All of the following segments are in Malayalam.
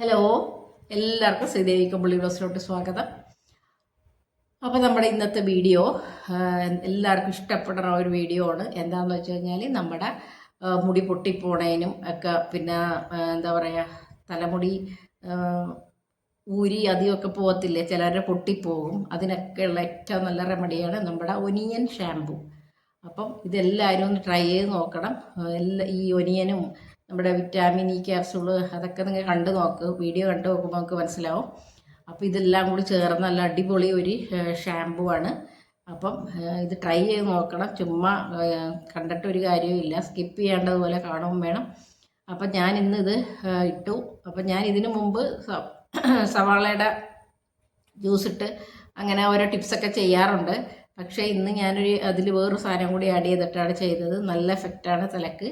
ഹലോ എല്ലാവർക്കും ശ്രീദേവി കമ്പിളി ബ്ലോസിലോട്ട് സ്വാഗതം. അപ്പോൾ നമ്മുടെ ഇന്നത്തെ വീഡിയോ എല്ലാവർക്കും ഇഷ്ടപ്പെടുന്ന ഒരു വീഡിയോ ആണ്. എന്താണെന്ന് വെച്ച് കഴിഞ്ഞാൽ നമ്മുടെ മുടി പൊട്ടിപ്പോണേനും ഒക്കെ പിന്നെ എന്താ പറയുക തലമുടി ഊരി അധികമൊക്കെ പോകത്തില്ലേ ചിലരുടെ പൊട്ടിപ്പോകും. അതിനൊക്കെയുള്ള ഏറ്റവും നല്ല റെമഡിയാണ് നമ്മുടെ ഒനിയൻ ഷാമ്പു അപ്പം ഇതെല്ലാവരും ഒന്ന് ട്രൈ ചെയ്ത് നോക്കണം. എല്ലാ ഈ ഒനിയനും നമ്മുടെ വിറ്റാമിൻ ഇ ക്യാപ്സൂൾ അതൊക്കെ നിങ്ങൾ കണ്ടു നോക്ക്. വീഡിയോ കണ്ടു നോക്കുമ്പോൾ നമുക്ക് മനസ്സിലാവും. അപ്പോൾ ഇതെല്ലാം കൂടി ചേർന്ന് നല്ല അടിപൊളി ഒരു ഷാമ്പു ആണ്. അപ്പം ഇത് ട്രൈ ചെയ്ത് നോക്കണം. ചുമ്മാ കണ്ടിട്ടൊരു കണ്ടിട്ട് ഒരു കാര്യവുമില്ല സ്കിപ്പ് ചെയ്യേണ്ടതുപോലെ കാണുകയും വേണം. അപ്പം ഞാൻ ഇന്ന് ഇത് ഇട്ടു. അപ്പം ഞാൻ ഇതിനു മുമ്പ് സവാളയുടെ ജ്യൂസ് ഇട്ട് അങ്ങനെ ഓരോ ടിപ്സൊക്കെ ചെയ്യാറുണ്ട്. പക്ഷേ ഇന്ന് ഞാനൊരു അതിൽ വേറൊരു സാധനം കൂടി ആഡ് ചെയ്തിട്ടാണ് ചെയ്തത്. നല്ല എഫക്റ്റാണ് തലക്ക്.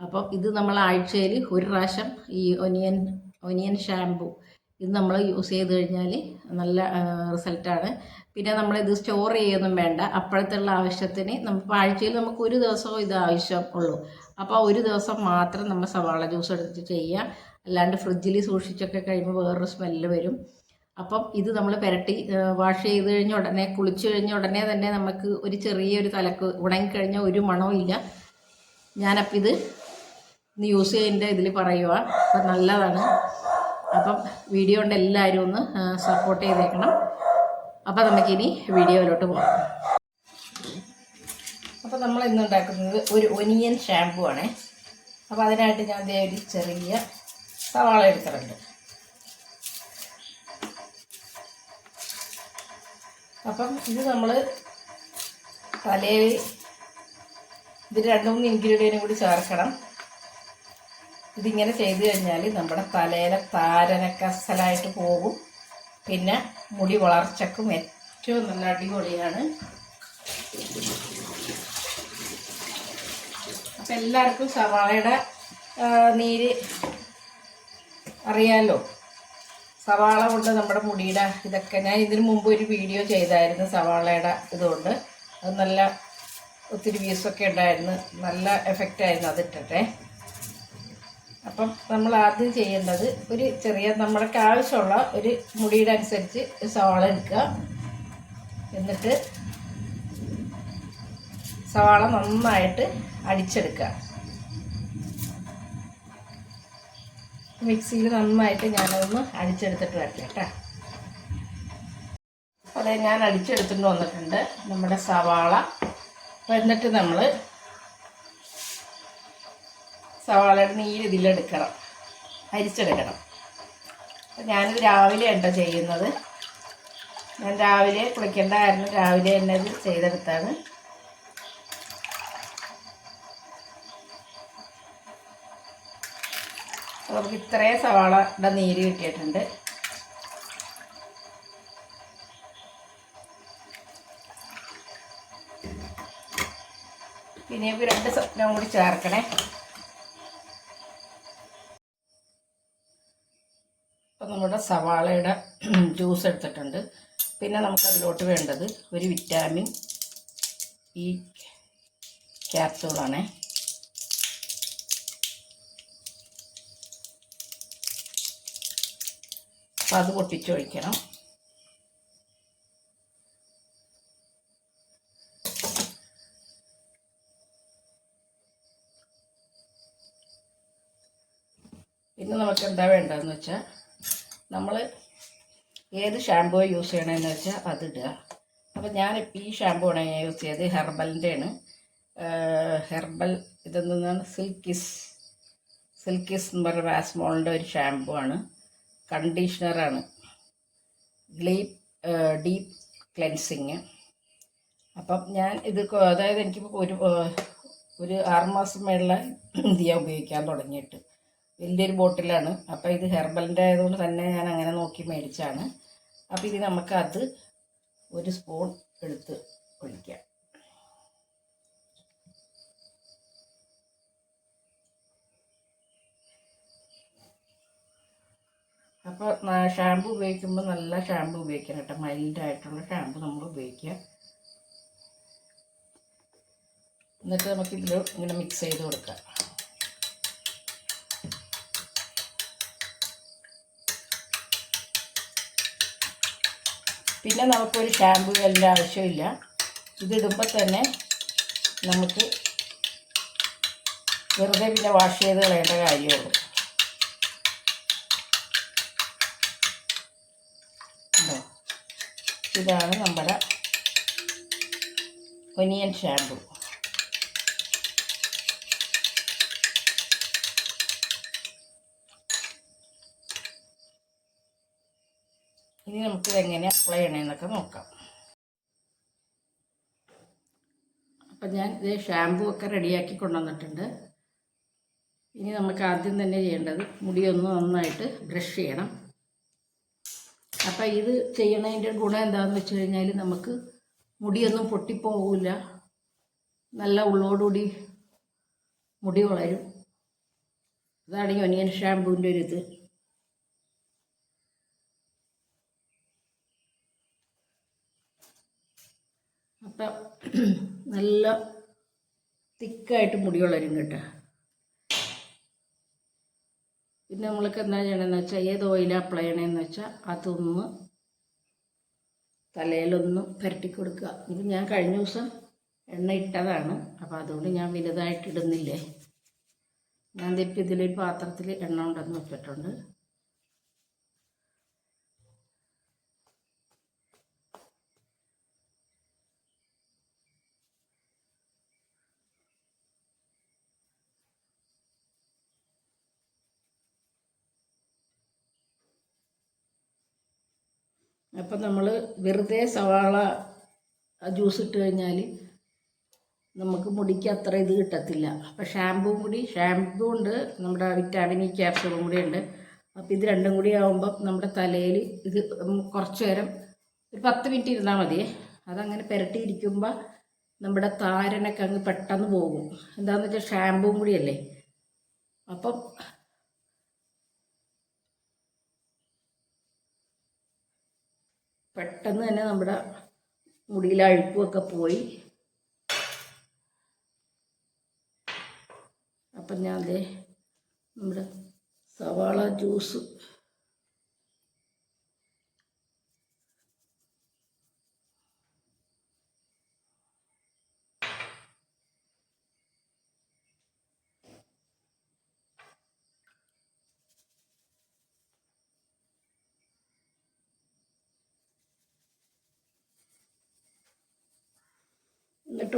അപ്പം ഇത് നമ്മൾ ആഴ്ചയിൽ ഒരു പ്രാവശ്യം ഈ ഒനിയൻ ഒനിയൻ ഷാംപൂ ഇത് നമ്മൾ യൂസ് ചെയ്ത് കഴിഞ്ഞാൽ നല്ല റിസൾട്ടാണ്. പിന്നെ നമ്മൾ ഇത് സ്റ്റോർ ചെയ്യൊന്നും വേണ്ട. അപ്പോഴത്തുള്ള ആവശ്യത്തിന് നമുക്ക് ആഴ്ചയിൽ നമുക്ക് ഒരു ദിവസവും ഇത് ആവശ്യം ഉള്ളൂ. അപ്പോൾ ഒരു ദിവസം മാത്രം നമ്മൾ സവാള ജ്യൂസ് എടുത്ത് ചെയ്യുക. അല്ലാണ്ട് ഫ്രിഡ്ജിൽ സൂക്ഷിച്ചൊക്കെ കഴിയുമ്പോൾ വേറൊരു സ്മെല്ല് വരും. അപ്പം ഇത് നമ്മൾ പുരട്ടി വാഷ് ചെയ്ത് കഴിഞ്ഞ ഉടനെ കുളിച്ച് കഴിഞ്ഞ ഉടനെ തന്നെ നമുക്ക് ഒരു ചെറിയൊരു തലക്ക് ഉണങ്ങിക്കഴിഞ്ഞാൽ ഒരു മണവും ഇല്ല. ഞാനപ്പോൾ ഇത് ഇന്ന് യൂസ് ചെയ്യുന്നതിന്റെ ഇതിൽ പറയുക അപ്പം നല്ലതാണ്. അപ്പം വീഡിയോ കൊണ്ട് എല്ലാവരും ഒന്ന് സപ്പോർട്ട് ചെയ്തേക്കണം. അപ്പം നമുക്കിനി വീഡിയോയിലോട്ട് പോകാം അപ്പോൾ നമ്മൾ ഇന്ന് ഉണ്ടാക്കുന്നത് ഒരു ഒനിയൻ ഷാമ്പു ആണേ. അപ്പോൾ അതിനായിട്ട് ഞാൻ ദേ ഒരു ചെറിയ സവാള എടുത്തിട്ടുണ്ട്. അപ്പം ഇത് നമ്മൾ തലയിൽ ഇത് രണ്ട് മൂന്ന് ഇൻഗ്രീഡിയന്റും കൂടി ചേർക്കണം. ഇതിങ്ങനെ ചെയ്തു കഴിഞ്ഞാൽ നമ്മുടെ തലയിലെ താരനൊക്കെ അസലായിട്ട് പോകും. പിന്നെ മുടി വളർച്ചക്കും ഏറ്റവും നല്ല അടിപൊളിയാണ്. അപ്പം എല്ലാവർക്കും സവാളയുടെ നീര് അറിയാമല്ലോ സവാള കൊണ്ട് നമ്മുടെ മുടിയുടെ ഇതൊക്കെ ഞാൻ ഇതിനു മുമ്പ് ഒരു വീഡിയോ ചെയ്തായിരുന്നു സവാളയുടെ ഇതുകൊണ്ട്. അത് നല്ല ഒത്തിരി വ്യൂസൊക്കെ ഉണ്ടായിരുന്നു. നല്ല എഫക്റ്റായിരുന്നു അതിട്ടെ അപ്പം നമ്മൾ ആദ്യം ചെയ്യേണ്ടത് ഒരു ചെറിയ നമ്മൾക്ക് ആവശ്യമുള്ള ഒരു മുടിയുടെ അനുസരിച്ച് സവാള എടുക്കുക. എന്നിട്ട് സവാള നന്നായിട്ട് അടിച്ചെടുക്കുക. മിക്സിയിൽ നന്നായിട്ട് ഞാനതൊന്ന് അടിച്ചെടുത്തിട്ട് വരട്ടെ കേട്ടോ. അതെ ഞാൻ അടിച്ചെടുത്തിട്ട് വന്നിട്ടുണ്ട് നമ്മുടെ സവാള. എന്നിട്ട് നമ്മൾ സവാളയുടെ നീര് ഇതിലെടുക്കണം. അരിച്ചെടുക്കണം. അപ്പം ഞാനിത് രാവിലെ ഉണ്ടോ ചെയ്യുന്നത്? ഞാൻ രാവിലെ കുളിക്കേണ്ടായിരുന്നു രാവിലെ തന്നെ ഇത് ചെയ്തെടുത്താണ്. നമുക്ക് ഇത്രയും സവാളയുടെ നീര് കിട്ടിയിട്ടുണ്ട്. പിന്നെ രണ്ട് സ്വപ്നം കൂടി ചേർക്കണേ അപ്പം നമ്മുടെ സവാളയുടെ ജ്യൂസ് എടുത്തിട്ടുണ്ട്. പിന്നെ നമുക്കതിലോട്ട് വേണ്ടത് ഒരു വിറ്റാമിൻ ഈ ക്യാപ്സൂളാണേ അപ്പം അത് പൊട്ടിച്ചൊഴിക്കണം പിന്നെ നമുക്ക് എന്താ വേണ്ടതെന്ന് വെച്ചാൽ നമ്മൾ ഏത് ഷാമ്പൂ യൂസ് ചെയ്യണമെന്ന് വെച്ചാൽ അതിടുക അപ്പോൾ ഞാൻ ഈ ഷാമ്പൂ ആണ് ഞാൻ യൂസ് ചെയ്തത്. ഹെർബലിന്റെ ആണ്. ഹെർബൽ ഇതെന്താണ് സിൽക്കിസ്. സിൽക്കിസ് എന്ന് പറഞ്ഞ വാസ്മോളിന്റെ ഒരു ഷാമ്പൂ ആണ്. കണ്ടീഷണറാണ് ഡീപ് ഡീപ്പ് ക്ലെൻസിങ്. അപ്പം ഞാൻ ഇത് അതായത് എനിക്കിപ്പോൾ ഒരു ഒരു ആറുമാസം മേളിൽ ഉപയോഗിക്കാൻ തുടങ്ങിയിട്ട്. വലിയൊരു ബോട്ടിലാണ്. അപ്പോൾ ഇത് ഹെർബലിന്റെ ആയതുകൊണ്ട് തന്നെ ഞാൻ അങ്ങനെ നോക്കി മേടിച്ചാണ്. അപ്പോൾ ഇത് നമുക്കത് ഒരു സ്പൂൺ എടുത്ത് ഒഴിക്കാം. അപ്പോൾ ഷാമ്പു ഉപയോഗിക്കുമ്പോൾ നല്ല ഷാമ്പു ഉപയോഗിക്കണം കേട്ടോ. മൈൽഡായിട്ടുള്ള ഷാമ്പു നമ്മൾ ഉപയോഗിക്കുക. എന്നിട്ട് നമുക്കിതിൽ ഇങ്ങനെ മിക്സ് ചെയ്ത് കൊടുക്കാം. പിന്നെ നമുക്കൊരു ഷാമ്പു അതിന്റെ ആവശ്യമില്ല. ഇതിടുമ്പോൾ തന്നെ നമുക്ക് വെറുതെ പിന്നെ വാഷ് ചെയ്ത് കളയേണ്ട കാര്യമുള്ളൂ? ഇതാണ് നമ്മുടെ ഒനിയൻ ഷാമ്പു ഇനി നമുക്ക് എങ്ങനെ അപ്ലൈ ചെയ്യണമെന്നൊക്കെ നോക്കാം. അപ്പം ഞാൻ ഇത് ഷാമ്പു ഒക്കെ റെഡിയാക്കി കൊണ്ടുവന്നിട്ടുണ്ട്. ഇനി നമുക്ക് ആദ്യം തന്നെ ചെയ്യേണ്ടത് മുടിയൊന്ന് നന്നായിട്ട് ബ്രഷ് ചെയ്യണം. അപ്പം ഇത് ചെയ്യണതിന്റെ ഗുണം എന്താണെന്ന് വെച്ച് കഴിഞ്ഞാൽ നമുക്ക് മുടിയൊന്നും പൊട്ടിപ്പോകില്ല നല്ല ഉള്ളോടുകൂടി മുടി വളരും. അതാണ് ഈ ഒനിയൻ ഷാമ്പൂവിന്റെ ഒരു ഇത്. അപ്പം നല്ല തിക്കായിട്ട് മുടി വളരും കേട്ടോ. പിന്നെ നമ്മൾക്ക് എന്താ ചെയ്യണമെന്ന് വെച്ചാൽ ഏത് ഓയിൽ അപ്ലൈ ചെയ്യണമെന്ന് വെച്ചാൽ അതൊന്ന് തലയിലൊന്ന് പുരട്ടി കൊടുക്കുക. ഇത് ഞാൻ കഴിഞ്ഞ ദിവസം എണ്ണ ഇട്ടതാണ്. അപ്പോൾ അതുകൊണ്ട് ഞാൻ വലുതായിട്ട് ഇടുന്നില്ലേ. ഞാൻ തിരിച്ച് ഇതിലൊരു പാത്രത്തിൽ എണ്ണ ഉണ്ടെന്ന് വെച്ചിട്ടുണ്ട്. അപ്പം നമ്മൾ വെറുതെ സവാള ജ്യൂസ് ഇട്ട് കഴിഞ്ഞാൽ നമുക്ക് മുടിക്ക് അത്ര ഇത് കിട്ടത്തില്ല. അപ്പോൾ ഷാമ്പൂ കൂടി ഷാമ്പു ഉണ്ട് നമ്മുടെ വിറ്റാമിൻ ഇ ക്യാപ്സൂളും കൂടി ഉണ്ട്. അപ്പം ഇത് രണ്ടും കൂടി ആകുമ്പം നമ്മുടെ തലയിൽ ഇത് കുറച്ച് നേരം ഒരു പത്ത് മിനിറ്റ് ഇരുന്നാൽ മതി അതങ്ങനെ പുരട്ടിയിരിക്കുമ്പോൾ നമ്മുടെ താരനൊക്കെ അങ്ങ് പെട്ടെന്ന് പോകും. എന്താണെന്ന് വെച്ചാൽ ഷാമ്പുവും കൂടിയല്ലേ അപ്പം പെട്ടെന്ന് തന്നെ നമ്മുടെ മുടിയിലെ അഴുക്കുമൊക്കെ പോയി. അപ്പം ഞാൻ നമ്മുടെ സവാള ജ്യൂസ്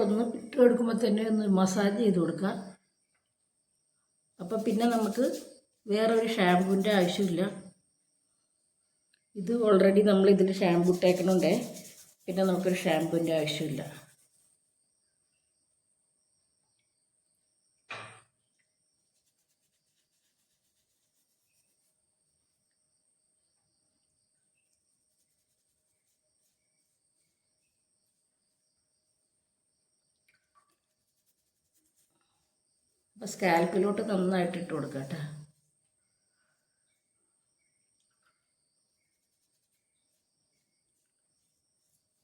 എന്നിട്ട് ഒന്ന് ഇട്ട് കൊടുക്കുമ്പോൾ തന്നെ ഒന്ന് മസാജ് ചെയ്ത് കൊടുക്കുക അപ്പം പിന്നെ നമുക്ക് വേറൊരു ഷാമ്പൂവിന്റെ ആവശ്യമില്ല. ഇത് ഓൾറെഡി നമ്മൾ ഇതിൽ ഷാമ്പൂ ഇട്ടേക്കണുണ്ടേ. പിന്നെ നമുക്കൊരു ഷാമ്പൂവിന്റെ ആവശ്യമില്ല. അപ്പോൾ സ്കാൽപ്പിലോട്ട് നന്നായിട്ട് ഇട്ട് കൊടുക്കാം കേട്ടോ.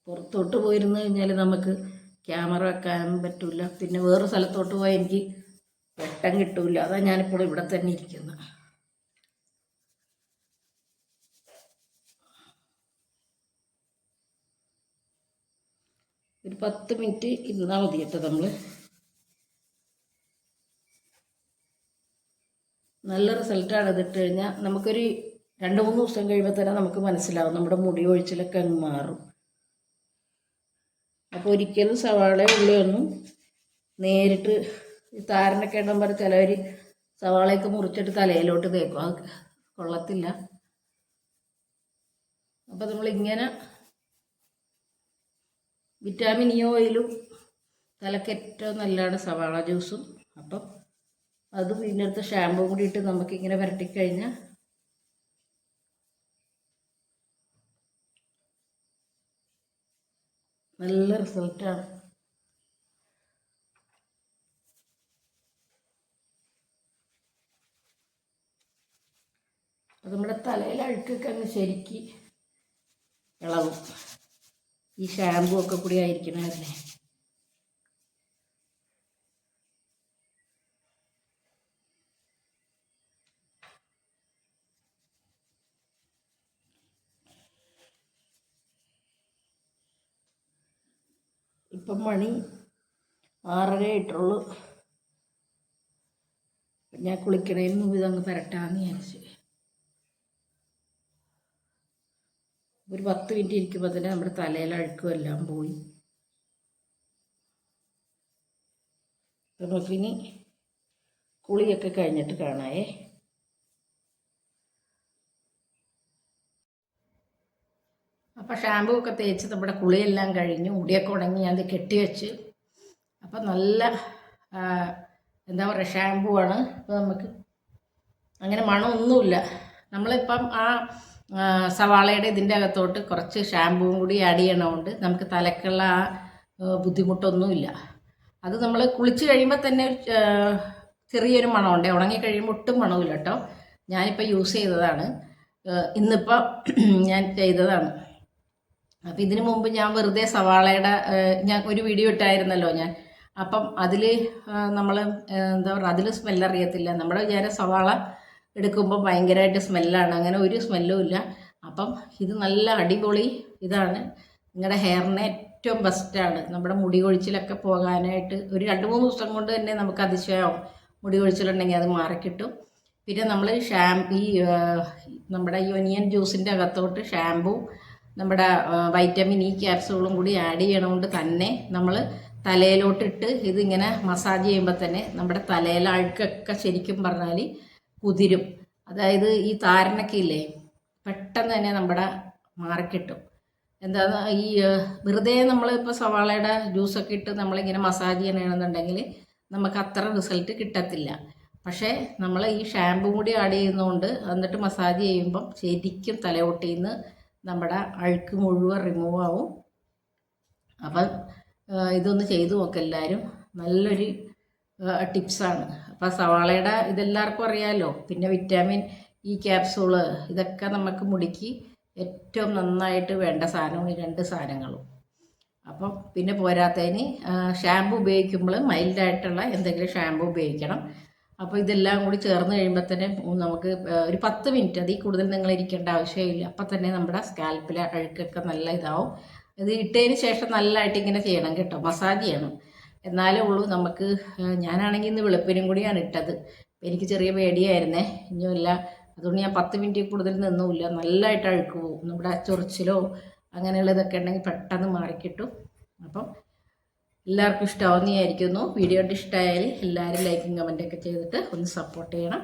പുറത്തോട്ട് പോയിരുന്നു കഴിഞ്ഞാൽ നമുക്ക് ക്യാമറ വെക്കാൻ പറ്റില്ല പിന്നെ വേറെ സ്ഥലത്തോട്ട് പോയാൽ എനിക്ക് വെട്ടം കിട്ടൂല. അതാ ഞാനിപ്പോൾ ഇവിടെ തന്നെ ഇരിക്കുന്നത് ഒരു പത്ത് മിനിറ്റ് ഇരുന്നാൽ മതി കേട്ടോ നമ്മൾ നല്ല റിസൾട്ടാണ് ഇതിട്ട് കഴിഞ്ഞാൽ നമുക്കൊരു രണ്ട് മൂന്ന് ദിവസം കഴിയുമ്പോൾ തന്നെ നമുക്ക് മനസ്സിലാവും. നമ്മുടെ മുടി ഒഴിച്ചിലൊക്കെ അങ്ങ് മാറും. അപ്പോൾ ഒരിക്കലും സവാള ഉള്ളിയൊന്നും നേരിട്ട് ഈ താരനൊക്കെ ഇടാൻ പറഞ്ഞ ചിലവർ സവാളയൊക്കെ മുറിച്ചിട്ട് തലയിലോട്ട് തേക്കും. അത് കൊള്ളത്തില്ല. അപ്പോൾ നമ്മളിങ്ങനെ വിറ്റാമിൻ ഇ ഓയിലും തലക്ക് ഏറ്റവും നല്ലതാണ് സവാള ജ്യൂസും അപ്പം അതും ഇതിനടുത്ത് ഷാമ്പൂ കൂടി ഇട്ട് നമുക്കിങ്ങനെ വരട്ടിക്കഴിഞ്ഞാൽ നല്ല റിസൾട്ടാണ് അത് നമ്മുടെ തലയിൽ അഴുക്കൊക്കെ അങ്ങ് ശരിക്ക് ഇളവും. ഈ ഷാമ്പൂ ഒക്കെ കൂടി ആയിരിക്കണമല്ലേ ഇപ്പം മണി ആറര ആയിട്ടുള്ളൂ. ഞാൻ കുളിക്കണതിന് മുമ്പ് ഇതങ്ങ് പരട്ടാന്ന് വിചാരിച്ച്. ഒരു പത്ത് മിനിറ്റ് ഇരിക്കുമ്പോൾ തന്നെ നമ്മുടെ തലയിൽ അഴുക്കും എല്ലാം പോയി. നമുക്കിനി കുളിയൊക്കെ കഴിഞ്ഞിട്ട് കാണാവേ. അപ്പോൾ ഷാമ്പൂ ഒക്കെ തേച്ച് നമ്മുടെ കുളിയെല്ലാം കഴിഞ്ഞു മുടിയൊക്കെ ഉണങ്ങി ഞാൻ കെട്ടിവെച്ച് കെട്ടി വെച്ച്. അപ്പം നല്ല എന്താ പറയുക ഷാമ്പൂ ആണ്. അപ്പോൾ നമുക്ക് അങ്ങനെ മണമൊന്നുമില്ല. നമ്മളിപ്പം ആ സവാളയുടെ ഇതിന്റെ അകത്തോട്ട് കുറച്ച് ഷാമ്പൂവും കൂടി ആഡ് ചെയ്യണമുണ്ട് നമുക്ക് തലക്കുള്ള ആ ബുദ്ധിമുട്ടൊന്നുമില്ല. അത് നമ്മൾ കുളിച്ച് കഴിയുമ്പോൾ തന്നെ ചെറിയൊരു മണമുണ്ട്. ഉണങ്ങി കഴിയുമ്പോൾ ഒട്ടും മണമില്ല കേട്ടോ. ഞാനിപ്പോൾ യൂസ് ചെയ്തതാണ്. ഇന്നിപ്പോൾ ഞാൻ ചെയ്തതാണ്. അപ്പം ഇതിനു മുമ്പ് ഞാൻ വെറുതെ സവാളയുടെ ഞാൻ ഒരു വീഡിയോ ഇട്ടായിരുന്നല്ലോ ഞാൻ. അപ്പം അതിൽ നമ്മൾ എന്താ പറയുക അതിൽ സ്മെല്ലറിയത്തില്ല. നമ്മുടെ വിചാരം സവാള എടുക്കുമ്പോൾ ഭയങ്കരമായിട്ട് സ്മെല്ലാണ്. അങ്ങനെ ഒരു സ്മെല്ലും ഇല്ല. അപ്പം ഇത് നല്ല അടിപൊളി ഇതാണ്. നിങ്ങളുടെ ഹെയറിന് ഏറ്റവും ബെസ്റ്റാണ് നമ്മുടെ മുടി കൊഴിച്ചിലൊക്കെ പോകാനായിട്ട് ഒരു രണ്ട് മൂന്ന് ദിവസം കൊണ്ട് തന്നെ നമുക്ക് അതിശയമാവും മുടി കൊഴിച്ചിലുണ്ടെങ്കിൽ അത് മാറിക്കിട്ടും. പിന്നെ നമ്മൾ ഷാമ്പു ഈ നമ്മുടെ ഈ ഒനിയൻ ജ്യൂസിന്റെ അകത്തോട്ട് ഷാമ്പു നമ്മുടെ വൈറ്റമിൻ ഇ ക്യാപ്സൂളും കൂടി ആഡ് ചെയ്യണമുണ്ട് തന്നെ നമ്മൾ തലയിലോട്ടിട്ട് ഇതിങ്ങനെ മസാജ് ചെയ്യുമ്പോൾ തന്നെ നമ്മുടെ തലയിലെ അഴുക്കൊക്കെ ശരിക്കും പറഞ്ഞാൽ കുതിരും. അതായത് ഈ താരനൊക്കെ ഇല്ലേ പെട്ടെന്ന് തന്നെ നമ്മുടെ മാറിക്കിട്ടും എന്താ ഈ വെറുതെ നമ്മൾ നമ്മളിപ്പോൾ സവാളയുടെ ജ്യൂസൊക്കെ ഇട്ട് നമ്മളിങ്ങനെ മസാജ് ചെയ്യണമെന്നുണ്ടെങ്കിൽ നമുക്ക് അത്ര റിസൾട്ട് കിട്ടത്തില്ല. പക്ഷേ നമ്മൾ ഈ ഷാമ്പൂ കൂടി ആഡ് ചെയ്യുന്നതുകൊണ്ട് എന്നിട്ട് മസാജ് ചെയ്യുമ്പം ശരിക്കും തലയോട്ടിന്ന് നമ്മുടെ അഴുക്ക് മുഴുവൻ റിമൂവ് ആവും. അപ്പം ഇതൊന്ന് ചെയ്തു നോക്ക് എല്ലാവരും നല്ലൊരു ടിപ്സാണ് അപ്പം സവാളയുടെ ഇതെല്ലാവർക്കും അറിയാമല്ലോ പിന്നെ വിറ്റാമിൻ ഇ ക്യാപ്സൂൾ ഇതൊക്കെ നമുക്ക് മുടിക്ക് ഏറ്റവും നന്നായിട്ട് വേണ്ട സാധനവും ഈ രണ്ട് സാധനങ്ങളും. അപ്പം പിന്നെ പോരാത്തതിന് ഷാമ്പു ഉപയോഗിക്കുമ്പോൾ മൈൽഡായിട്ടുള്ള എന്തെങ്കിലും ഷാമ്പു ഉപയോഗിക്കണം. അപ്പോൾ ഇതെല്ലാം കൂടി ചേർന്ന് കഴിയുമ്പോൾ തന്നെ നമുക്ക് ഒരു പത്ത് മിനിറ്റ് അതിൽ കൂടുതൽ നിങ്ങൾ ഇരിക്കേണ്ട ആവശ്യമില്ല. അപ്പം തന്നെ നമ്മുടെ സ്കാൽപ്പിലെ അഴുക്കൊക്കെ നല്ല ഇതാവും. ഇത് ഇട്ടതിന് ശേഷം നല്ലതായിട്ട് ഇങ്ങനെ ചെയ്യണം കേട്ടോ. മസാജ് ചെയ്യണം. എന്നാലേ ഉള്ളൂ നമുക്ക് ഞാനാണെങ്കിൽ ഇന്ന് വെളുപ്പിനും കൂടിയാണ് ഇട്ടത്. എനിക്ക് ചെറിയ പേടിയായിരുന്നേ. ഇനിയല്ല അതുകൊണ്ട് ഞാൻ പത്ത് മിനിറ്റ് കൂടുതൽ നിന്നുമില്ല നല്ലതായിട്ട് അഴുക്ക് പോകും. നമ്മുടെ ചൊറിച്ചിലോ അങ്ങനെയുള്ളതൊക്കെ ഉണ്ടെങ്കിൽ പെട്ടെന്ന് മാറിക്കിട്ടും. അപ്പം എല്ലാവർക്കും ഇഷ്ടമാവുമെന്ന് വിചാരിക്കുന്നു. വീഡിയോ കണ്ട് ഇഷ്ടമായാൽ എല്ലാവരും ലൈക്കും കമന്റൊക്കെ ചെയ്തിട്ട് ഒന്ന് സപ്പോർട്ട് ചെയ്യണം.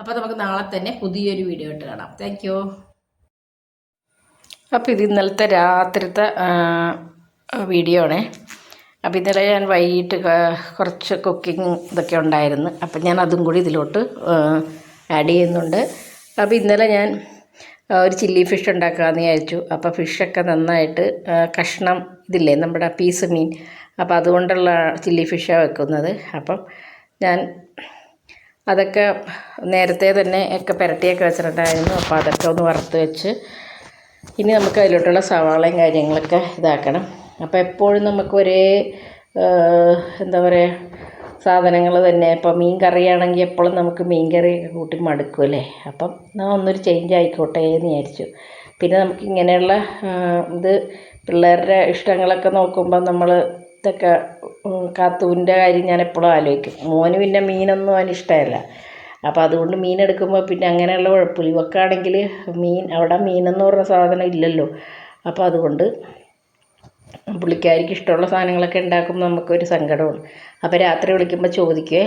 അപ്പോൾ നമുക്ക് നാളെ തന്നെ പുതിയൊരു വീഡിയോ ഇട്ട് കാണാം. താങ്ക് യു അപ്പോൾ ഇത് ഇന്നലത്തെ രാത്രിത്തെ വീഡിയോ ആണേ. അപ്പോൾ ഇന്നലെ ഞാൻ വൈകിട്ട് കുറച്ച് കുക്കിംഗ് ഇതൊക്കെ ഉണ്ടായിരുന്നു. അപ്പം ഞാൻ അതും കൂടി ഇതിലോട്ട് ആഡ് ചെയ്യുന്നുണ്ട്. അപ്പോൾ ഇന്നലെ ഞാൻ ഒരു ചില്ലി ഫിഷ് ഉണ്ടാക്കാമെന്ന് വിചാരിച്ചു. അപ്പോൾ ഫിഷൊക്കെ നന്നായിട്ട് കഷ്ണം ഇതില്ലേ നമ്മുടെ പീസ് മീൻ അപ്പോൾ അതുകൊണ്ടുള്ള ചില്ലി ഫിഷാണ് വെക്കുന്നത്. അപ്പം ഞാൻ അതൊക്കെ നേരത്തെ തന്നെ ഒക്കെ പുരട്ടിയൊക്കെ വെച്ചിട്ടുണ്ടായിരുന്നു. അപ്പോൾ അതൊക്കെ ഒന്ന് വറുത്ത് വെച്ച് ഇനി നമുക്ക് അതിലോട്ടുള്ള സവാളയും കാര്യങ്ങളൊക്കെ ഇതാക്കണം. അപ്പോൾ എപ്പോഴും നമുക്ക് ഒരേ എന്താ പറയുക സാധനങ്ങൾ തന്നെ. ഇപ്പോൾ മീൻ കറിയാണെങ്കിൽ എപ്പോഴും നമുക്ക് മീൻ കറിയൊക്കെ കൂട്ടി മടുക്കും അല്ലേ? അപ്പം ഞാൻ ഒന്നൊരു ചേഞ്ച് ആയിക്കോട്ടെ എന്ന് വിചാരിച്ചു. പിന്നെ നമുക്ക് ഇങ്ങനെയുള്ള ഇത് പിള്ളേരുടെ ഇഷ്ടങ്ങളൊക്കെ നോക്കുമ്പോൾ നമ്മൾ ഇതൊക്കെ കാത്തൂന്റെ കാര്യം ഞാൻ എപ്പോഴും ആലോചിക്കും. മോന് പിന്നെ മീനൊന്നും അവന് ഇഷ്ടമല്ല. അപ്പോൾ അതുകൊണ്ട് മീൻ എടുക്കുമ്പോൾ പിന്നെ അങ്ങനെയുള്ള കുഴപ്പമില്ല. ഇവക്കാണെങ്കിൽ മീൻ അവിടെ മീനെന്ന് പറഞ്ഞ സാധനം ഇല്ലല്ലോ. അപ്പോൾ അതുകൊണ്ട് പുള്ളിക്കാരിക്ക് ഇഷ്ടമുള്ള സാധനങ്ങളൊക്കെ ഉണ്ടാക്കുമ്പോൾ നമുക്കൊരു സങ്കടമാണ്. അപ്പോൾ രാത്രി വിളിക്കുമ്പോൾ ചോദിക്കുവേ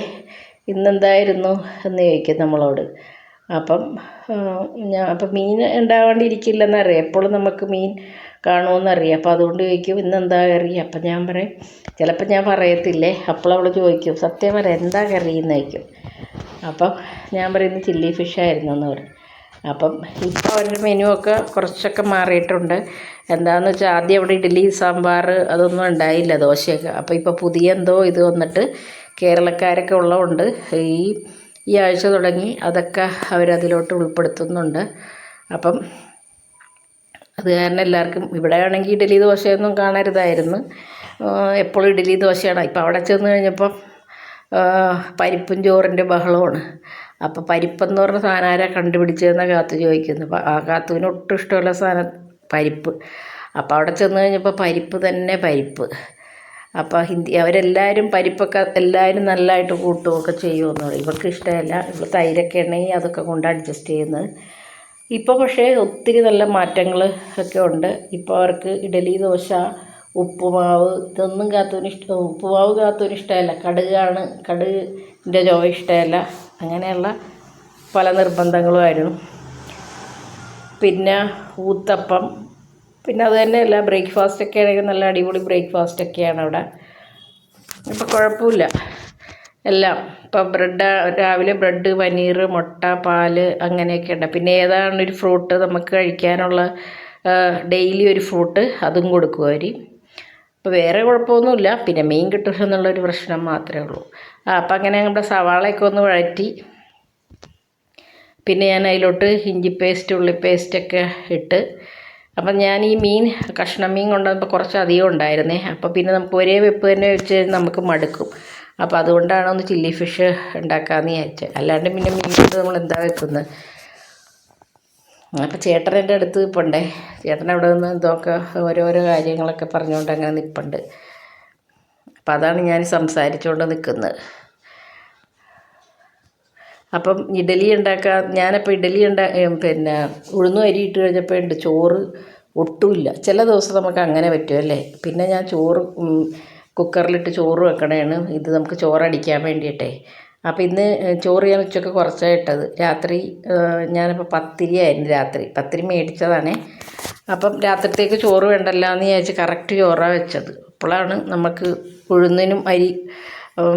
ഇന്നെന്തായിരുന്നു? എന്ന് ചോദിക്കും നമ്മളോട്. അപ്പം ഞാൻ അപ്പം മീൻ ഉണ്ടാവാണ്ടിരിക്കില്ലെന്നറിയാം. എപ്പോഴും നമുക്ക് മീൻ കാണുമെന്നറിയാം അപ്പോൾ അതുകൊണ്ട് ചോദിക്കും ഇന്നെന്താ കറി? അപ്പം ഞാൻ പറയും ചിലപ്പോൾ ഞാൻ പറയത്തില്ലേ? അപ്പോൾ അവൾ ചോദിക്കും സത്യം പറ എന്താ കറി? എന്ന് ചോദിക്കും. അപ്പം ഞാൻ പറയുന്നത് ചില്ലി ഫിഷായിരുന്നു എന്ന് പറയും. അപ്പം ഇപ്പോൾ അവരുടെ മെനു ഒക്കെ കുറച്ചൊക്കെ മാറിയിട്ടുണ്ട്. എന്താണെന്ന് വെച്ചാൽ ആദ്യം അവിടെ ഇഡ്ഡലി സാമ്പാർ അതൊന്നും ഉണ്ടായില്ല ദോശയൊക്കെ. അപ്പോൾ ഇപ്പോൾ പുതിയ എന്തോ ഇത് വന്നിട്ട് കേരളക്കാരൊക്കെ ഉള്ളതുകൊണ്ട് ഈ ഈ ആഴ്ച തുടങ്ങി അതൊക്കെ അവരതിലോട്ട് ഉൾപ്പെടുത്തുന്നുണ്ട്. അപ്പം അത് കാരണം എല്ലാവർക്കും ഇവിടെ ആണെങ്കിൽ ഇഡലി ദോശയൊന്നും കാണരുതായിരുന്നു. എപ്പോഴും ഇഡലി ദോശയാണ്. ഇപ്പോൾ അവിടെ ചെന്ന് കഴിഞ്ഞപ്പം പരിപ്പും ചോറിന്റെ ബഹളമാണ്. അപ്പോൾ പരിപ്പെന്ന് പറഞ്ഞ സാധനം ആരാ കണ്ടുപിടിച്ചതെന്ന് കാത്തു ചോദിക്കുന്നു. ആ കാത്തുവിന് ഒട്ടും ഇഷ്ടമുള്ള സാധനം പരിപ്പ്. അപ്പോൾ അവിടെ ചെന്ന് കഴിഞ്ഞപ്പോൾ പരിപ്പ് തന്നെ പരിപ്പ്. അപ്പോൾ ഹിന്ദി അവരെല്ലാവരും പരിപ്പൊക്കെ എല്ലാവരും നല്ലതായിട്ട് കൂട്ടുകയൊക്കെ ചെയ്യുമെന്ന് പറയും. ഇവർക്ക് ഇഷ്ടമല്ല. ഇവൾ തൈരൊക്കെ ഉണ്ടെങ്കിൽ അതൊക്കെ കൊണ്ട് അഡ്ജസ്റ്റ് ചെയ്യുന്നത്. ഇപ്പോൾ പക്ഷേ ഒത്തിരി നല്ല മാറ്റങ്ങൾ ഒക്കെ ഉണ്ട്. ഇപ്പോൾ അവർക്ക് ഇഡലി ദോശ ഉപ്പുമാവ് ഇതൊന്നും കാത്തൂന് ഇഷ്ടം ഉപ്പുമാവ് കാത്തൂന് ഇഷ്ടമല്ല. കടുകാണ് കടുകിന്റെ ജോ ഇഷ്ടമല്ല. അങ്ങനെയുള്ള പല നിർബന്ധങ്ങളുമായിരുന്നു പിന്നെ ഊത്തപ്പം പിന്നെ അത് തന്നെയല്ല ബ്രേക്ക്ഫാസ്റ്റ് ഒക്കെ ആണെങ്കിൽ നല്ല അടിപൊളി ബ്രേക്ക്ഫാസ്റ്റൊക്കെയാണ് അവിടെ. ഇപ്പോൾ കുഴപ്പമില്ല. എല്ലാം. ഇപ്പം ബ്രെഡ് രാവിലെ ബ്രെഡ് പനീർ മുട്ട പാൽ അങ്ങനെയൊക്കെ ഉണ്ട്. പിന്നെ ഏതാണ് ഒരു ഫ്രൂട്ട് നമുക്ക് കഴിക്കാനുള്ള ഡെയിലി ഒരു ഫ്രൂട്ട് അതും കൊടുക്കും അവർ അപ്പോൾ വേറെ കുഴപ്പമൊന്നുമില്ല. പിന്നെ മീൻ കിട്ടും എന്നുള്ളൊരു പ്രശ്നം മാത്രമേ ഉള്ളൂ. ആ അപ്പം അങ്ങനെ നമ്മുടെ സവാളയൊക്കെ ഒന്ന് വഴറ്റി. പിന്നെ ഞാൻ അതിലോട്ട് ഇഞ്ചി പേസ്റ്റ് ഉള്ളി പേസ്റ്റൊക്കെ ഇട്ട്. അപ്പം ഞാൻ ഈ മീൻ കഷ്ണം മീൻ കൊണ്ടുവന്നപ്പോൾ കുറച്ച് അധികം ഉണ്ടായിരുന്നേ. അപ്പോൾ പിന്നെ നമുക്ക് ഒരേ വെപ്പ് തന്നെ വെച്ച് നമുക്ക് മടുക്കും. അപ്പോൾ അതുകൊണ്ടാണ് ഒന്ന് ചില്ലി ഫിഷ് ഉണ്ടാക്കാമെന്ന് വിചാരിച്ചത് അല്ലാണ്ട് പിന്നെ മീൻ നമ്മൾ എന്താ വെക്കുന്നത് അപ്പോൾ ചേട്ടൻ എന്റെ അടുത്ത് നിൽപ്പുണ്ടേ ചേട്ടൻ അവിടെ നിന്ന് ഇതൊക്കെ ഓരോരോ കാര്യങ്ങളൊക്കെ പറഞ്ഞുകൊണ്ട് അങ്ങനെ നിൽപ്പുണ്ട് അപ്പോൾ അതാണ് ഞാൻ സംസാരിച്ചുകൊണ്ട് നിൽക്കുന്നത് അപ്പം ഇഡലി ഉണ്ടാക്കാൻ ഞാനപ്പോൾ ഇഡലി ഉണ്ടാ പിന്നെ ഉഴുന്നും അരി ഇട്ട് കഴിഞ്ഞപ്പോൾ ഉണ്ട് ചോറ് ഒട്ടുമില്ല ചില ദിവസം നമുക്ക് അങ്ങനെ പറ്റും അല്ലേ? പിന്നെ ഞാൻ ചോറ് കുക്കറിലിട്ട് ചോറ് വെക്കണതാണ് ഇത് നമുക്ക് ചോറടിക്കാൻ വേണ്ടിയിട്ടേ. അപ്പോൾ ഇന്ന് ചോറ് ഞാൻ ഉച്ചയ്ക്ക് കുറച്ചാണ് ഇട്ടത്. രാത്രി ഞാനിപ്പോൾ പത്തിരിയായിരുന്നു രാത്രി. പത്തിരി മേടിച്ചതാണേ. അപ്പം രാത്രിത്തേക്ക് ചോറ് വേണ്ടല്ല എന്ന് വിചാരിച്ച് കറക്റ്റ് ചോറാണ് വെച്ചത്. അപ്പോഴാണ് നമുക്ക് ഉഴുന്നിനും അരി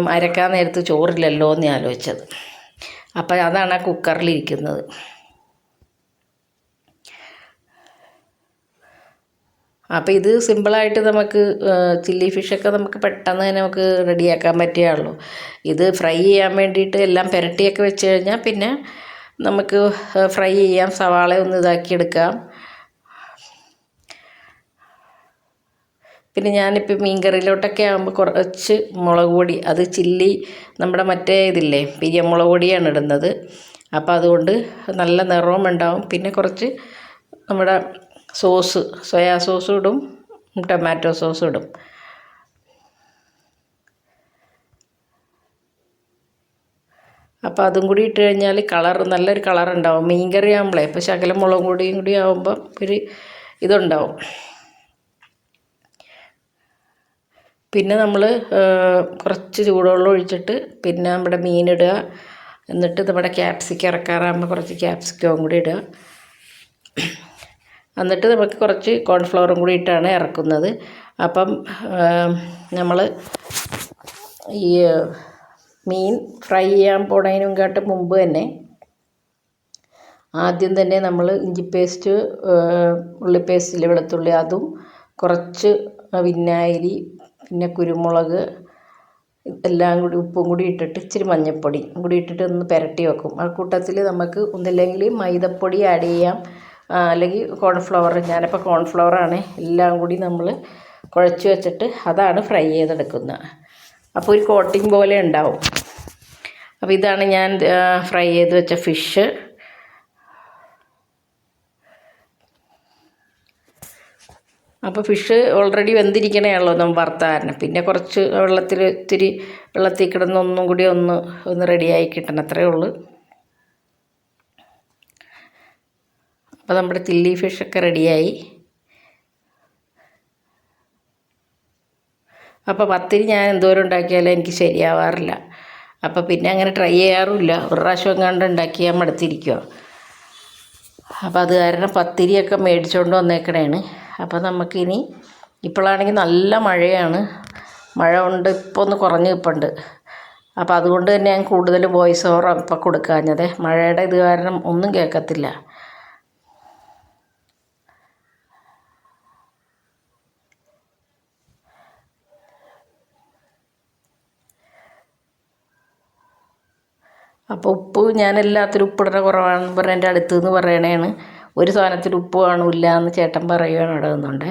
അരക്കാൻ നേരത്ത് ചോറില്ലല്ലോ എന്ന് ആലോചിച്ചത്. അപ്പോൾ അതാണ് ആ കുക്കറിലിരിക്കുന്നത്. അപ്പോൾ ഇത് സിമ്പിളായിട്ട് നമുക്ക് ചില്ലി ഫിഷൊക്കെ നമുക്ക് പെട്ടെന്ന് തന്നെ നമുക്ക് റെഡിയാക്കാൻ പറ്റിയാണല്ലോ ഇത് ഫ്രൈ ചെയ്യാൻ വേണ്ടിയിട്ട് എല്ലാം പുരട്ടിയൊക്കെ വെച്ച് കഴിഞ്ഞാൽ പിന്നെ നമുക്ക് ഫ്രൈ ചെയ്യാം സവാള ഒന്ന് ഇതാക്കി എടുക്കാം. പിന്നെ ഞാനിപ്പോൾ മീൻകറിയിലോട്ടൊക്കെ ആകുമ്പോൾ കുറച്ച് മുളക് പൊടി അത് ചില്ലി നമ്മുടെ മറ്റേ ഇതില്ലേ പിരിയമുളക് പൊടിയാണ് ഇടുന്നത്. അപ്പോൾ അതുകൊണ്ട് നല്ല നിറവും ഉണ്ടാവും. പിന്നെ കുറച്ച് നമ്മുടെ സോസ് സോയാ സോസും ഇടും ടൊമാറ്റോ സോസും ഇടും. അപ്പോൾ അതും കൂടി ഇട്ട് കഴിഞ്ഞാൽ കളർ നല്ലൊരു കളർ ഉണ്ടാവും. മീൻ കറി ആകുമ്പോഴേ ഇപ്പോൾ ശകലം മുളകും കൂടിയും കൂടി ആകുമ്പം ഒരു ഇതുണ്ടാവും. പിന്നെ നമ്മൾ കുറച്ച് ചൂടുവെള്ളം ഒഴിച്ചിട്ട് പിന്നെ നമ്മുടെ മീനിടുക എന്നിട്ട് നമ്മുടെ ക്യാപ്സിക്കം ഇറക്കാറാകുമ്പോൾ കുറച്ച് ക്യാപ്സിക്കവും കൂടി ഇടുക. എന്നിട്ട് നമുക്ക് കുറച്ച് കോൺഫ്ലവറും കൂടി ഇട്ടാണ് ഇറക്കുന്നത്. അപ്പം നമ്മൾ ഈ മീൻ ഫ്രൈ ചെയ്യാൻ പോണതിനും കാട്ട് മുമ്പ് തന്നെ ആദ്യം തന്നെ നമ്മൾ ഇഞ്ചി പേസ്റ്റ് ഉള്ളി പേസ്റ്റിൽ വെളുത്തുള്ളി അതും കുറച്ച് വിനാഗിരി പിന്നെ കുരുമുളക് എല്ലാം കൂടി ഉപ്പും കൂടി ഇട്ടിട്ട് ഇച്ചിരി മഞ്ഞൾപ്പൊടി കൂടി ഇട്ടിട്ട് ഒന്ന് പുരട്ടി വെക്കും. ആ കൂട്ടത്തിൽ നമുക്ക് ഒന്നില്ലെങ്കിൽ മൈദപ്പൊടി ആഡ് ചെയ്യാം. അല്ലെങ്കിൽ കോൺഫ്ലവർ ഞാനിപ്പോൾ കോൺഫ്ലവറാണ് എല്ലാം കൂടി നമ്മൾ കുഴച്ച് വെച്ചിട്ട് അതാണ് ഫ്രൈ ചെയ്തെടുക്കുന്നത്. അപ്പോൾ ഒരു കോട്ടിങ് പോലെ ഉണ്ടാവും. അപ്പോൾ ഇതാണ് ഞാൻ ഫ്രൈ ചെയ്ത് വെച്ച ഫിഷ് അപ്പോൾ ഫിഷ് ഓൾറെഡി വെന്തിരിക്കണേയുള്ളൂ നമ്മൾ വറുത്താരണം പിന്നെ കുറച്ച് വെള്ളത്തിൽ ഇത്തിരി വെള്ളത്തിൽ കിടന്ന് ഒന്നും കൂടി ഒന്ന് ഒന്ന് റെഡിയായി കിട്ടണം. അത്രയേ ഉള്ളൂ. അപ്പോൾ നമ്മുടെ ചില്ലി ഫിഷൊക്കെ റെഡിയായി അപ്പോൾ പത്തിരി ഞാൻ എന്തോരം ഉണ്ടാക്കിയാലും എനിക്ക് ശരിയാവാറില്ല. അപ്പോൾ പിന്നെ അങ്ങനെ ട്രൈ ചെയ്യാറുമില്ല. ഒരു പ്രാവശ്യം എങ്ങാണ്ട് ഉണ്ടാക്കിയാൽ മടുത്തിരിക്കുക അപ്പോൾ അത് കാരണം പത്തിരിയൊക്കെ മേടിച്ചുകൊണ്ട് വന്നേക്കണേണ്. അപ്പോൾ നമുക്കിനി ഇപ്പോഴാണെങ്കിൽ നല്ല മഴയാണ്. മഴ കൊണ്ട് ഇപ്പോൾ ഒന്ന് കുറഞ്ഞ് നിൽപ്പുണ്ട് അപ്പോൾ അതുകൊണ്ട് തന്നെ ഞാൻ കൂടുതൽ വോയിസ് ഓവർ ഇപ്പം കൊടുക്കാഞ്ഞത്. മഴയുടെ ഇത് കാരണം ഒന്നും കേൾക്കത്തില്ല. അപ്പോൾ ഉപ്പ് ഞാൻ എല്ലാത്തിലും ഉപ്പിടുന്ന കുറവാണെന്ന് പറഞ്ഞ് എന്റെ അടുത്ത് നിന്ന് പറയണതാണ് ഒരു സാധനത്തിൽ ഉപ്പ് കാണില്ല എന്ന് ചേട്ടൻ പറയുകയാണ് അവിടെ നിന്നുകൊണ്ട്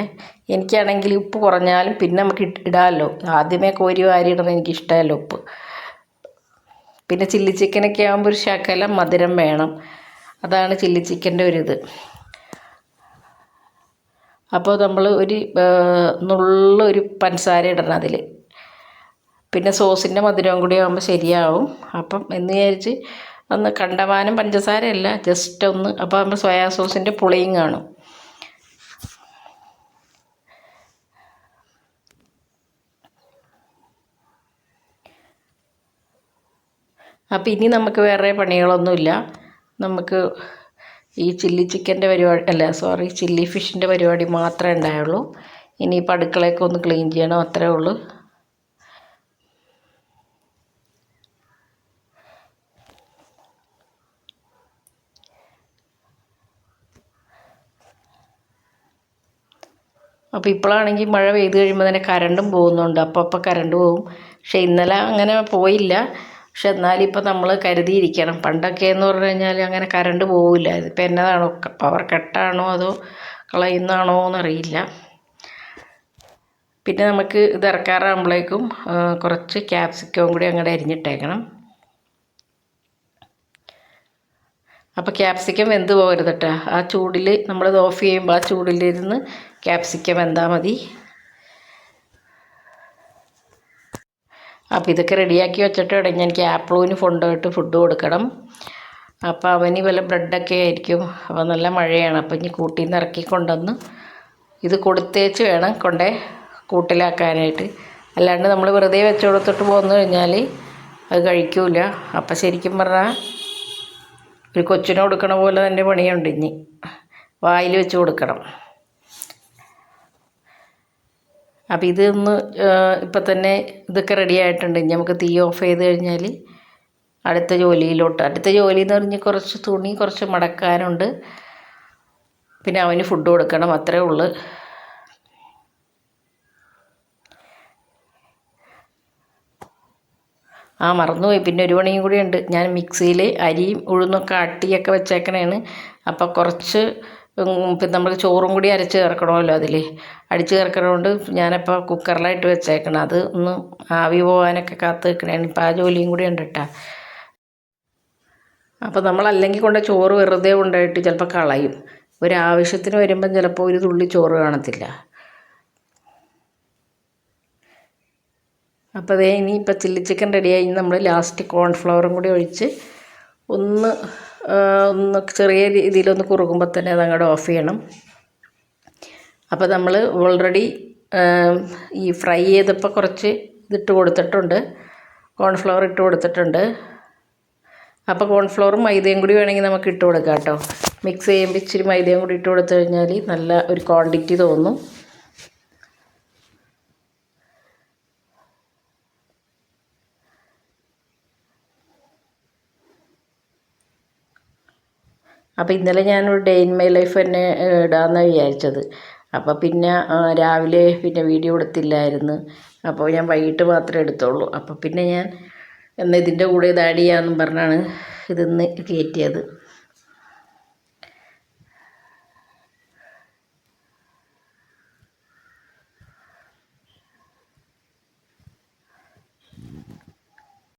എനിക്കാണെങ്കിൽ ഉപ്പ് കുറഞ്ഞാലും പിന്നെ നമുക്ക് ഇടാമല്ലോ ആദ്യമേ കോരി വാരി ഇടുന്നത് എനിക്ക് ഇഷ്ടമല്ല ഉപ്പ്. പിന്നെ ചില്ലി ചിക്കനൊക്കെ ആകുമ്പോൾ ഒരു ശകലം മധുരം വേണം. അതാണ് ചില്ലി ചിക്കന്റെ ഒരിത്. അപ്പോൾ നമ്മൾ ഒരു നുള്ളൊരു പഞ്ചസാര ഇടണം അതിൽ പിന്നെ സോസിന്റെ മധുരവും കൂടി ആകുമ്പോൾ ശരിയാവും. അപ്പം എന്ന് വിചാരിച്ച് ഒന്ന് കണ്ടമാനം പഞ്ചസാരയല്ല ജസ്റ്റ് ഒന്ന്. അപ്പോൾ നമ്മൾ സോയാ സോസിന്റെ പുളിയും കാണും. അപ്പം ഇനി നമുക്ക് വേറെ പണികളൊന്നുമില്ല. നമുക്ക് ഈ ചില്ലി ചിക്കന്റെ പരിപാടി അല്ല സോറി ചില്ലി ഫിഷിന്റെ പരിപാടി മാത്രമേ ഉണ്ടായുള്ളൂ. ഇനിയിപ്പോൾ അടുക്കളയൊക്കെ ഒന്ന് ക്ലീൻ ചെയ്യണം അത്രേ ഉള്ളൂ. അപ്പോൾ ഇപ്പോഴാണെങ്കിൽ മഴ പെയ്ത് കഴിയുമ്പോൾ തന്നെ കരണ്ടും പോകുന്നുണ്ട്. അപ്പോൾ അപ്പോൾ കരണ്ട് പോകും പക്ഷെ ഇന്നലെ അങ്ങനെ പോയില്ല. പക്ഷെ എന്നാലും ഇപ്പം നമ്മൾ കരുതിയിരിക്കണം. പണ്ടൊക്കെ എന്ന് പറഞ്ഞു കഴിഞ്ഞാൽ അങ്ങനെ കരണ്ട് പോവില്ല. ഇതിപ്പോൾ എന്നതാണോ? പവർ കട്ടാണോ അതോ കളയുന്നതാണോ എന്നറിയില്ല. പിന്നെ നമുക്ക് ഇത് ഇറക്കാറാകുമ്പോഴേക്കും കുറച്ച് ക്യാപ്സിക്കവും കൂടി അങ്ങോട്ട് അരിഞ്ഞിട്ടേക്കണം. അപ്പോൾ ക്യാപ്സിക്കം വെന്ത് പോകരുത് കേട്ടോ ആ ചൂടിൽ നമ്മളിത് ഓഫ് ചെയ്യുമ്പോൾ ആ ചൂടിലിരുന്ന് ക്യാപ്സിക്കം എന്താ മതി? അപ്പോൾ ഇതൊക്കെ റെഡിയാക്കി വെച്ചിട്ട് ഞാൻ എനിക്ക് ആപ്പിളൂന് കൊണ്ടുപോയിട്ട് ഫുഡ് കൊടുക്കണം. അപ്പോൾ അവന് വല്ല ബ്രെഡൊക്കെ ആയിരിക്കും. അപ്പോൾ നല്ല മഴയാണ്. അപ്പോൾ ഇനി കൂട്ടിൽ നിന്ന് ഇറക്കി കൊണ്ടുവന്ന് ഇത് കൊടുത്തേച്ച് വേണം കൊണ്ടേ കൂട്ടിലാക്കാനായിട്ട്. അല്ലാണ്ട് നമ്മൾ വെറുതെ വെച്ച് കൊടുത്തിട്ട് പോന്നു കഴിഞ്ഞാൽ അത് കഴിക്കൂല. അപ്പം ശരിക്കും പറഞ്ഞാൽ ഒരു കൊച്ചിന് കൊടുക്കണ പോലെ തന്നെ പണിയുണ്ട് ഇനി. വായിൽ വെച്ച് കൊടുക്കണം. അപ്പോൾ ഇതൊന്ന് ഇപ്പം തന്നെ ഇതൊക്കെ റെഡി ആയിട്ടുണ്ട്. ഇനി നമുക്ക് തീ ഓഫ് ചെയ്ത് കഴിഞ്ഞാൽ അടുത്ത ജോലിയിലോട്ട്. അടുത്ത ജോലി എന്ന് പറഞ്ഞാൽ കുറച്ച് തുണി കുറച്ച് മടക്കാനുണ്ട്. പിന്നെ അവന് ഫുഡ് കൊടുക്കണം അത്രേ ഉള്ളൂ. ആ മറന്നുപോയി. പിന്നെ ഒരു പണിയും കൂടി ഉണ്ട്. ഞാൻ മിക്സിയിൽ അരിയും ഉഴുന്നൊക്കെ ആട്ടിയൊക്കെ വെച്ചേക്കണേണ്. അപ്പോൾ കുറച്ച് പിന്നെ നമ്മൾ ചോറും കൂടി അരച്ച് ചേർക്കണമല്ലോ അതിൽ അടിച്ച് ചേർക്കണതുകൊണ്ട് ഞാനപ്പോൾ കുക്കറിലായിട്ട് വെച്ചേക്കണം. അത് ഒന്ന് ആവി പോകാനൊക്കെ കാത്ത് വെക്കണേണ് ഇപ്പോൾ ആ ജോലിയും കൂടി ഉണ്ട് കേട്ടോ അപ്പോൾ നമ്മൾ അല്ലെങ്കിൽ കൊണ്ട് ചോറ് വെറുതെ കൊണ്ടായിട്ട് ചിലപ്പോൾ കളയും. ഒരാവശ്യത്തിന് വരുമ്പം ചിലപ്പോൾ ഒരു തുള്ളി ചോറ് കാണത്തില്ല. അപ്പോൾ അതേ ഇനി ഇപ്പോൾ ചില്ലി ചിക്കൻ റെഡിയായി നമ്മൾ ലാസ്റ്റ് കോൺഫ്ലവറും കൂടി ഒഴിച്ച് ഒന്ന് ഒന്ന് ചെറിയ രീതിയിലൊന്ന് കുറുകുമ്പോൾ തന്നെ അത് അങ്ങോട്ട് ഓഫ് ചെയ്യണം. അപ്പോൾ നമ്മൾ ഓൾറെഡി ഈ ഫ്രൈ ചെയ്തപ്പോൾ കുറച്ച് ഇതിട്ട് കൊടുത്തിട്ടുണ്ട്. കോൺഫ്ലവർ ഇട്ട് കൊടുത്തിട്ടുണ്ട്. അപ്പോൾ കോൺഫ്ലവറും മൈദയും കൂടി വേണമെങ്കിൽ നമുക്ക് ഇട്ട് കൊടുക്കാം കേട്ടോ. മിക്സ് ചെയ്യുമ്പോൾ ഇച്ചിരി മൈദയും കൂടി ഇട്ട് കൊടുത്തു കഴിഞ്ഞാൽ നല്ല ഒരു ക്വാണ്ടിറ്റി തോന്നും. അപ്പോൾ ഇന്നലെ ഞാനൊരു ഡേ ഇൻ മൈ ലൈഫ് തന്നെ ഇടാമെന്നാണ് വിചാരിച്ചത്. അപ്പോൾ പിന്നെ രാവിലെ പിന്നെ വീഡിയോ എടുത്തില്ലായിരുന്നു. അപ്പോൾ ഞാൻ വൈകിട്ട് മാത്രമേ എടുത്തുള്ളൂ. അപ്പോൾ പിന്നെ ഞാൻ എന്നാൽ ഇതിന്റെ കൂടെ ഇത് ആഡ് ചെയ്യാമെന്നും പറഞ്ഞാണ് ഇതിന്ന് കയറ്റിയത്